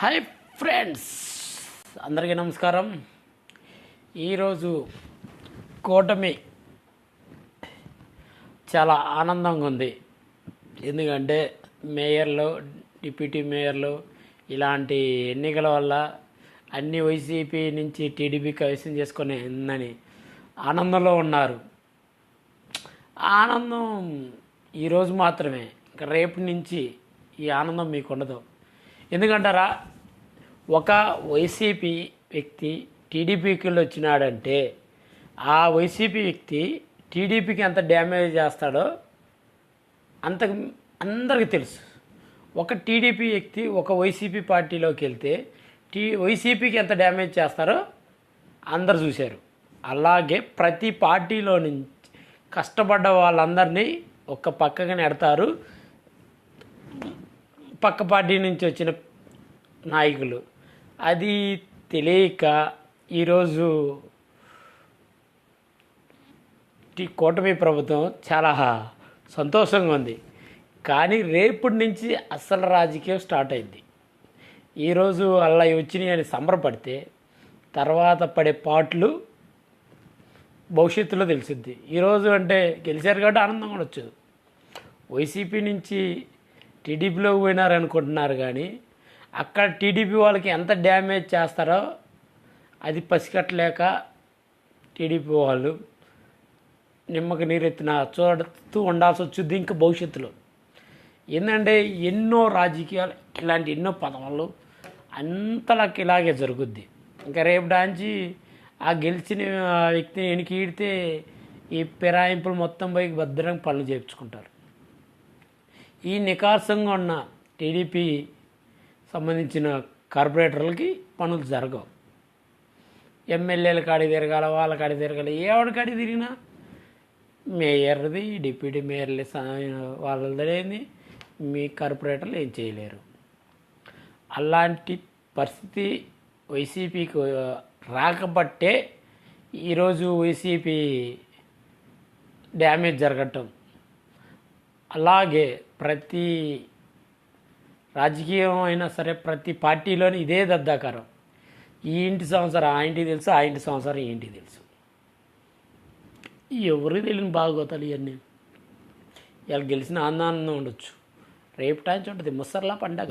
Hi friends అందరికీ నమస్కారం. ఈరోజు కూటమి చాలా ఆనందంగా ఉంది. ఎందుకంటే మేయర్లు డిప్యూటీ మేయర్లు ఇలాంటి ఎన్నికల వల్ల అన్ని వైసీపీ నుంచి టీడీపీ కైవసం చేసుకొని ఉందని ఆనందంలో ఉన్నారు. ఆనందం ఈరోజు మాత్రమే. ఇంకా రేపు నుంచి ఈ ఆనందం మీకు ఉండదు. ఎందుకంటారా? ఒక వైసీపీ వ్యక్తి టీడీపీకి వచ్చినాడంటే ఆ వైసీపీ వ్యక్తి టీడీపీకి ఎంత డ్యామేజ్ చేస్తాడో అంత అందరికీ తెలుసు. ఒక టీడీపీ వ్యక్తి ఒక వైసీపీ పార్టీలోకి వెళ్తే టీ వైసీపీకి ఎంత డ్యామేజ్ చేస్తారో అందరు చూశారు. అలాగే ప్రతి పార్టీలో నుంచి కష్టపడ్డ వాళ్ళందరినీ ఒక పక్కగా నెడతారు. పక్క పార్టీ నుంచి వచ్చిన నాయకులు. అది తెలియక ఈరోజు కూటమి ప్రభుత్వం చాలా సంతోషంగా ఉంది. కానీ రేపటి నుంచి అసలు రాజకీయం స్టార్ట్ అయింది. ఈరోజు అలా వచ్చినాయి అని సంబరపడితే తర్వాత పడే పాటలు భవిష్యత్తులో తెలిసిద్ది. ఈరోజు అంటే గెలిచారు కాబట్టి ఆనందంగా ఉండొచ్చు. వైసీపీ నుంచి టీడీపీలోకి పోయినారు అనుకుంటున్నారు కానీ అక్కడ టీడీపీ వాళ్ళకి ఎంత డ్యామేజ్ చేస్తారో అది పసికట్టలేక టీడీపీ వాళ్ళు నిమ్మకి నీరెత్తిన చూడుతూ ఉండాల్సి వచ్చింది ఇంకా భవిష్యత్తులో. ఏంటంటే ఎన్నో రాజకీయాలు ఇలాంటి ఎన్నో పదవులు అంతలాకి ఇలాగే జరుగుద్ది. ఇంకా రేపు డాంచి ఆ గెలిచిన వ్యక్తిని వెనక్కి ఈడితే ఈ పిరాయింపులు మొత్తం పోయి భద్రంగా పనులు చేయించుకుంటారు. ఈ నికార్సంగా ఉన్న టీడీపీ సంబంధించిన కార్పొరేటర్లకి పనులు జరగవు. ఎమ్మెల్యేల కాడి తిరగాల వాళ్ళ కాడి తిరగాలి ఎవరి కాడి తిరిగినా మేయర్ది డిప్యూటీ మేయర్లు వాళ్ళదేంది మీ కార్పొరేటర్లు ఏం చేయలేరు. అలాంటి పరిస్థితి వైసీపీకి రాకబట్టే ఈరోజు వైసీపీ డ్యామేజ్ జరగటం. అలాగే ప్రతి రాజకీయం అయినా సరే ప్రతి పార్టీలోని ఇదే దద్దాకారం. ఈ ఇంటి సంవత్సరం ఆ ఇంటికి తెలుసు ఆ ఇంటి సంవత్సరం ఈ ఇంటికి తెలుసు. ఎవరికి తెలియని బాగోతాలు ఇవన్నీ? ఇలా గెలిచిన ఆనందం ఉండొచ్చు. రేపు టైం ఉంటుంది ముసర్లా పండగ.